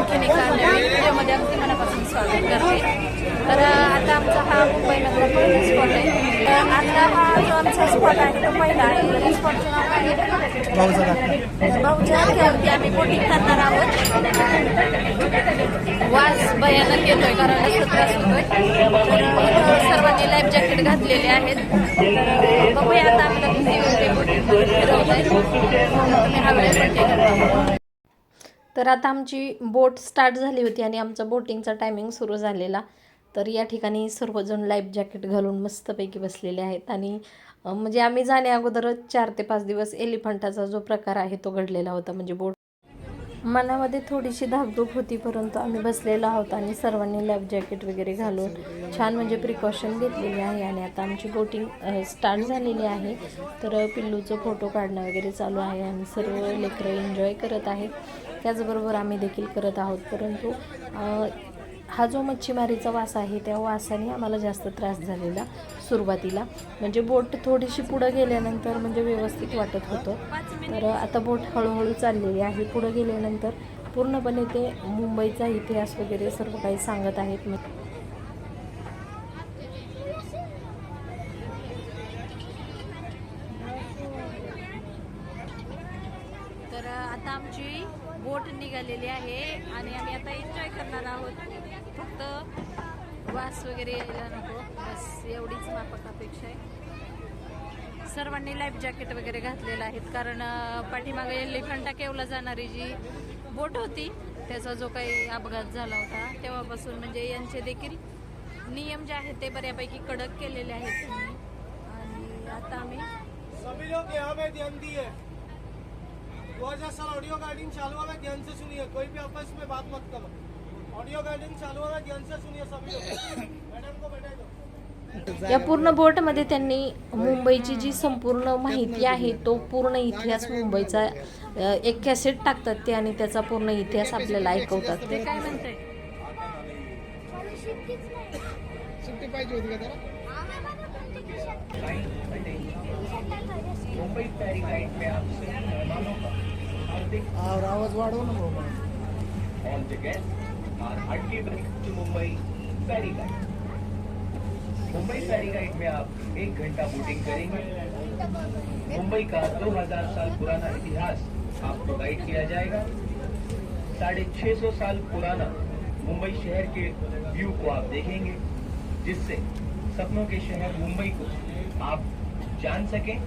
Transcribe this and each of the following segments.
व्हिडिओमध्ये अगदी मनापासून स्वागत करते. तर आता आमचा हा मुंबईमधला पहिला स्पॉट आहे. तर आता हा जो आमचा स्पॉट आहे तो पहिला आहे. या स्पॉटचं नाव काय? आहे भाऊचा दाखला. भाऊच्या त्यावरती आम्ही बोटिंग करणार आहोत. वास भयानक येतोय कारण त्रास होतोय. तर इथं सर्वांनी लाईफ जॅकेट घातलेले आहेत. बघूया आता बोटिंग फिरवत आहे. तुम्ही हा तर आता आमची बोट स्टार्ट झाली होती आणि आमचा बोटिंगचा टायमिंग सुरू झालेला. तर या ठिकाणी सर्वजण लाईफ जॅकेट घालून मस्तपैकी बसलेले आहेत. आणि म्हणजे आम्ही जाण्या अगोदरच चार ते पाच दिवस एलिफंटाचा जो प्रकार आहे तो घडलेला होता. म्हणजे बोट मनामध्ये थोडीशी धाकधूक होती परंतु आम्ही बसलेलो आहोत आणि सर्वांनी लाईफ जॅकेट वगैरे घालून छान म्हणजे प्रिकॉशन घेतलेली आहे आणि आता आमची बोटिंग स्टार्ट झालेली आहे. तर पिल्लूचं फोटो काढणं वगैरे चालू आहे आणि सर्व लेकरं एन्जॉय करत आहेत. त्याचबरोबर आम्ही देखील करत आहोत परंतु हा जो मच्छीमारीचा वास आहे त्या वासाने आम्हाला जास्त त्रास झालेला सुरुवातीला. म्हणजे बोट थोडीशी पुढं गेल्यानंतर म्हणजे व्यवस्थित वाटत होतं. तर आता बोट हळूहळू चाललेली आहे. पुढं गेल्यानंतर पूर्णपणे ते मुंबईचा इतिहास वगैरे सर्व काही सांगत आहेत. तर आता आमची बोट निघालेली आहे आणि आम्ही आता एन्जॉय करणार फक्त वास वगैरे यायला नको. बस एवढीच माफक अपेक्षा आहे. सर्वांनी लाईफ जॅकेट वगैरे घातलेलं आहेत. कारण पाठीमागे एलिफंटा केवला जाणारी जी बोट होती त्याचा जो काही अपघात झाला होता तेव्हापासून म्हणजे यांचे देखील नियम जे आहेत ते बऱ्यापैकी कडक केलेले आहेत त्यांनी. आणि आता आम्ही सभी लोग यहाँ पे ध्यान दिए। दो हजार साल ऑडियो गार्डिंग चालू होगा ध्यान से सुनिए। कोई भी आपस में बात मत करो। ऑडियो गाइडिंग चालू होगा ध्यान से सुनिए सभी लोग. मैडम को बैठे दो. या पूर्ण बोटमध्ये त्यांनी मुंबईची जी संपूर्ण माहिती आहे तो पूर्ण इतिहास मुंबईचा एक कॅसेट टाकतात ते आणि त्याचा पूर्ण इतिहास आपल्याला ऐकवतात. ते काय म्हणते सुट्टी पाहिजे होती का त्याला? मुंबई फेरी गाइड में आप सभी मेहमानों का हार्दिक और आवाज वाढव ना R hardly welcome to Mumbai ferry guide Mumbai ferry guide में आप एक घंटा बोटिंग करेंगे। मुंबई का 2000 साल पुराना इतिहास आपको गाइड किया जाएगा। साढ़े छह साल पुराना मुंबई शहर के व्यू को आप देखेंगे, जिससे सपनों के शहर मुंबई को आप जान सकें,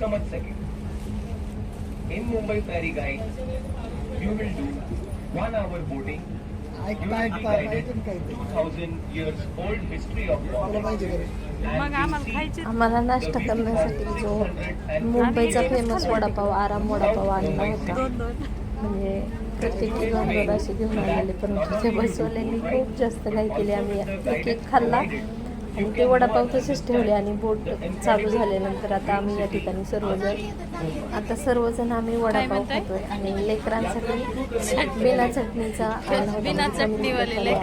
समझ सकें। In Mumbai ferry guide you will do one hour boating ऐकता ऐकता ऐकून काय ते. 2000 years old history of तुला Bombay. पाहिजे का रे? And we see आम्हाला नाश्ता करण्यासाठी जो मुंबईचा फेमस वडापाव आराम वडापाव आणला होता म्हणजे प्रत्येकी दोन दोन असे घेऊन आलेले परंतु त्या बसवाल्यांनी खूप जास्त काही केले आम्ही एक एक खाल्ला आणि ते वडापाव तसेच ठेवले आणि बोट चालू झाल्यानंतर आता आम्ही या ठिकाणी सर्वजण आता सर्वजण आम्ही वडापाव खातोय आणि लेकरांसाठी बिना चटणीचा. बिना चटणीवाले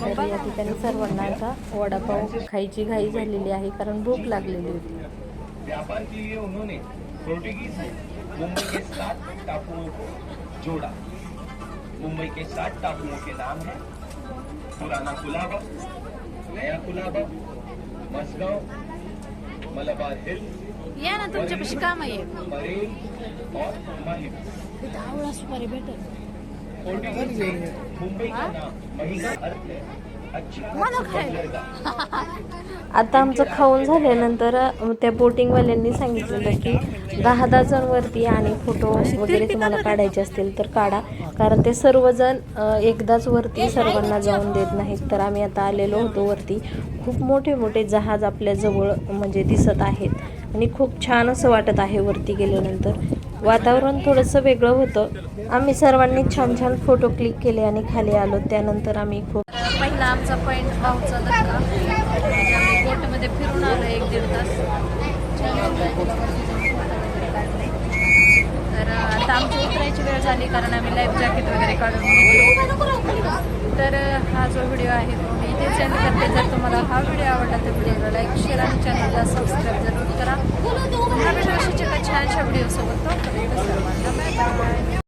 तर या ठिकाणी सर्वांना आता वडापाव खायची घाई झालेली आहे कारण भूक लागलेली होती. व्यापार के लिए उन्होंने पोर्टुगीज ने मुंबई के सात टापुओं को जोड़ा। मुंबई के सात टापुओं के नाम है पुराना कुलाबा नया कुलाबा मसगांव मलबार हिल या ना तुमच्यापाशी काम आहे मरीन और माहिम आवळा सुपारी पोर्टुगीज मुंबई का नाम मही अर्थ है आता आमचं खाऊन झाल्यानंतर त्या बोटिंगवाल्यांनी सांगितलेलं की दहा डझनवरती आणि फोटो वगैरे तुम्हाला काढायचे असतील तर काढा. कारण ते सर्वजण एकदाच वरती सर्वांना जाऊन देत नाहीत. तर आम्ही आता आलेलो होतो वरती. खूप मोठे मोठे जहाज आपल्या जवळ म्हणजे दिसत आहेत. आणि खूप छान असं वाटत आहे वरती गेल्यानंतर. वातावरण थोडंसं वेगळं होतं. आम्ही सर्वांनी छान छान फोटो क्लिक केले आणि खाली आलो. त्यानंतर आम्ही खूप पहिला आमचा पॉईंट भाऊचा धक्का म्हणजे आम्ही बोटमध्ये फिरून आलो एक दीड तास. छान तर आता आमची उतरायची वेळ झाली कारण आम्ही लाईफ जॅकेट वगैरे काढून घेतलो. तर हा जो व्हिडिओ आहे तो मी इथे सेंड करते. जर तुम्हाला हा व्हिडिओ आवडला तर व्हिडिओला लाईक शेअर आणि चॅनलला सबस्क्राईब जरूर करा. पुन्हा भेटू अशीच एका छानशा व्हिडिओसोबत तो